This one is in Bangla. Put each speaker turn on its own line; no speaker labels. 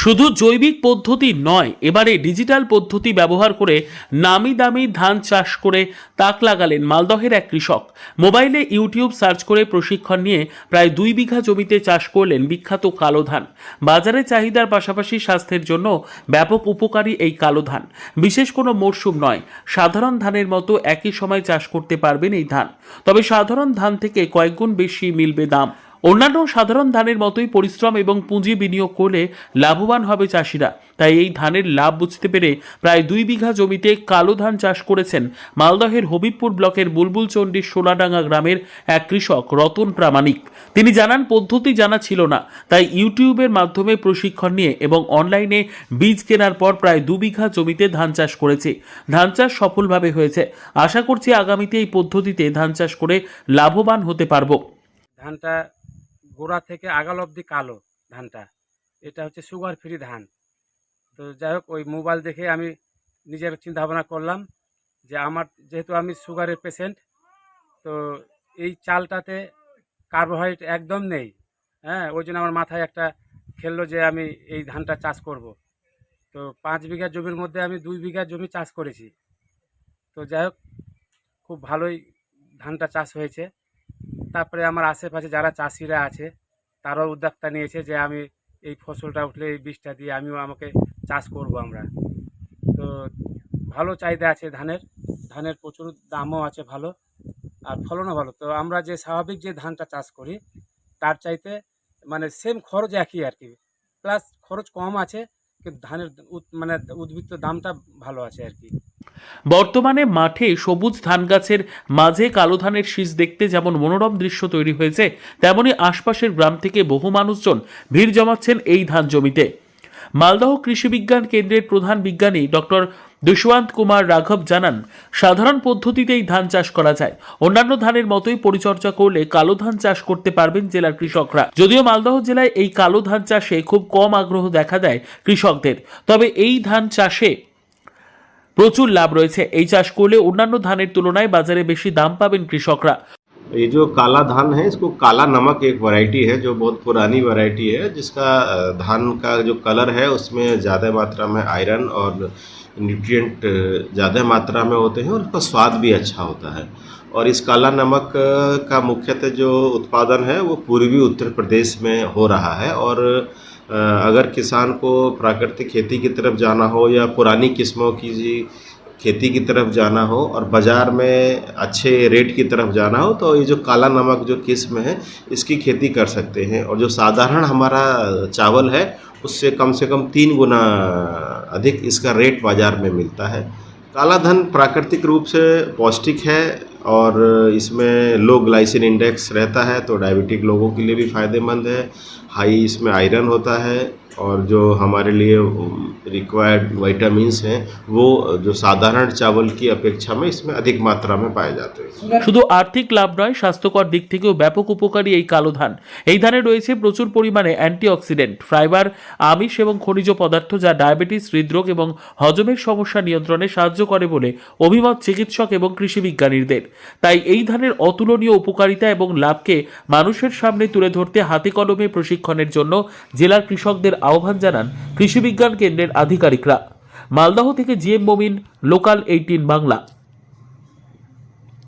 শুধু জৈবিক পদ্ধতি নয়, এবারে ডিজিটাল পদ্ধতি ব্যবহার করে নামি দামি ধান চাষ করে তাক লাগালেন মালদহের এক কৃষক। মোবাইলে ইউটিউব সার্চ করে প্রশিক্ষণ নিয়ে প্রায় দুই বিঘা জমিতে চাষ করলেন বিখ্যাত কালো ধান। বাজারে চাহিদার পাশাপাশি স্বাস্থ্যের জন্য ব্যাপক উপকারী এই কালো ধান। বিশেষ কোনো মরশুম নয়, সাধারণ ধানের মতো একই সময় চাষ করতে পারবেন এই ধান। তবে সাধারণ ধান থেকে কয়েকগুণ বেশি মিলবে দাম। অন্যান্য সাধারণ ধানের মতোই পরিশ্রম এবং পুঁজি বিনিয়োগ করলে লাভবান হবে চাষিরা। তাই এই ধানের লাভ বুঝতে পেরে প্রায় দুই বিঘা জমিতে কালো ধান চাষ করেছেন মালদহের হবিবপুর ব্লকের বুলবুলচণ্ডীর সোনাডাঙ্গা গ্রামের এক কৃষক, রতন প্রামাণিক। তিনি জানান, পদ্ধতি জানা ছিল না, তাই ইউটিউবের মাধ্যমে প্রশিক্ষণ নিয়ে এবং অনলাইনে বীজ কেনার পর প্রায় দু বিঘা জমিতে ধান চাষ করেছে। ধান চাষ সফলভাবে হয়েছে। আশা করছি আগামীতে এই পদ্ধতিতে ধান চাষ করে লাভবান হতে পারব।
ধানটা গোড়া থেকে আগাল অবধি কালো ধানটা। এটা হচ্ছে সুগার ফ্রি ধান। তো যাই হোক, ওই মোবাইল দেখে আমি নিজের চিন্তা ভাবনা করলাম যে আমার, যেহেতু আমি সুগারের পেশেন্ট তো এই চালটাতে কার্বোহাইড্রেট একদম নেই। হ্যাঁ ওই জন্য আমার মাথায় একটা খেললো যে আমি এই ধানটা চাষ করব। তো পাঁচ বিঘা জমির মধ্যে আমি দুই বিঘা জমি চাষ করেছি। তো যাই হোক, খুব ভালোই ধানটা চাষ হয়েছে। তারপরে আমার আশেপাশে যারা চাষিরা আছে, তারাও উদ্যোক্তা নিয়েছে যে আমি এই ফসলটা উঠলে এই বীজটা দিয়ে আমিও আমাকে চাষ করব আমরা। তো ভালো চাহিদা আছে ধানের ধানের প্রচুর দামও আছে ভালো আর ফলনও ভালো। তো আমরা যে স্বাভাবিক যে ধানটা চাষ করি, তার চাইতে মানে সেম খরচ একই আর কি। প্লাস খরচ কম আছে, কিন্তু ধানের মানে উদ্বৃত্ত দামটা ভালো আছে আর কি।
বর্তমানে মাঠে সবুজ ধান গাছের মাঝে কালো ধানের শীষ দেখতে যেমন মনোরম দৃশ্য তৈরি হয়েছে, তেমনি আশপাশের গ্রাম থেকে বহু মানুষজন ভিড় জমাচ্ছেন এই ধান জমিতে। মালদহ কৃষি বিজ্ঞান কেন্দ্রের প্রধান বিজ্ঞানী ডক্টর দুষ্যন্ত কুমার রাঘব জানান, সাধারণ পদ্ধতিতেই ধান চাষ করা যায়। অন্যান্য ধানের মতোই পরিচর্যা করলে কালো ধান চাষ করতে পারবেন জেলার কৃষকরা। যদিও মালদহ জেলায় এই কালো ধান চাষে খুব কম আগ্রহ দেখা দেয় কৃষকদের, তবে এই ধান চাষে প্রচুর লাভ রয়েছে এই চাষ করলে অন্যান্য ধানের তুলনায় বাজারে বেশি দাম পাবেন কৃষকরা
ये जो काला धान है इसको काला नमक एक वैरायटी है जो बहुत पुरानी वैरायटी है जिसका अ, धान का जो कलर है उसमें ज़्यादा मात्रा में आयरन और न्यूट्रिएंट ज़्यादा मात्रा में होते हैं और उसका स्वाद भी अच्छा होता है और इस काला नमक अ, का मुख्यतः जो उत्पादन है वो पूर्वी उत्तर प्रदेश में हो रहा है और अ, अगर किसान को प्राकृतिक खेती की तरफ़ जाना हो या पुरानी किस्मों की खेती की तरफ़ जाना हो और बाज़ार में अच्छे रेट की तरफ़ जाना हो तो ये जो काला नमक जो किस्म है, इसकी खेती कर सकते हैं। और जो साधारण हमारा चावल है, उससे कम से कम तीन गुना अधिक इसका रेट बाज़ार में मिलता है। काला धन प्राकृतिक रूप से पौष्टिक है और इसमें लो ग्लाइसिन इंडेक्स रहता है तो डायबिटिक लोगों के लिए भी फ़ायदेमंद है। हाई इसमें आयरन होता है। और जो हमारे लिए रिक्वायर्ड वाइटामिन्स हैं वो जो साधारण चावल की अपेक्षा में इसमें अधिक मात्रा में पाए जाते हैं
শুধু আর্থিক লাভ নয় স্বাস্থ্যকর দিক থেকেও ব্যাপক উপকারী এই কালো ধান এই ধানে রয়েছে প্রচুর পরিমাণে অ্যান্টিঅক্সিডেন্ট ফাইবার আমিষ এবং খনিজ পদার্থ যা ডায়াবেটিস হৃদরোগ এবং হজমের সমস্যা নিয়ন্ত্রণে সাহায্য করে বলে অভিমত চিকিৎসক এবং কৃষি বিজ্ঞানীদের তাই এই ধানের অতুলনীয় উপকারিতা এবং লাভকে মানুষের সামনে তুলে ধরতে হাতে কলমে প্রশিক্ষণের জন্য জেলার কৃষকদের আহ্বান জানান কৃষিবিজ্ঞান কেন্দ্রের আধিকারিকরা। মালদহ থেকে জিএম মমিন লোকাল এইটিন বাংলা।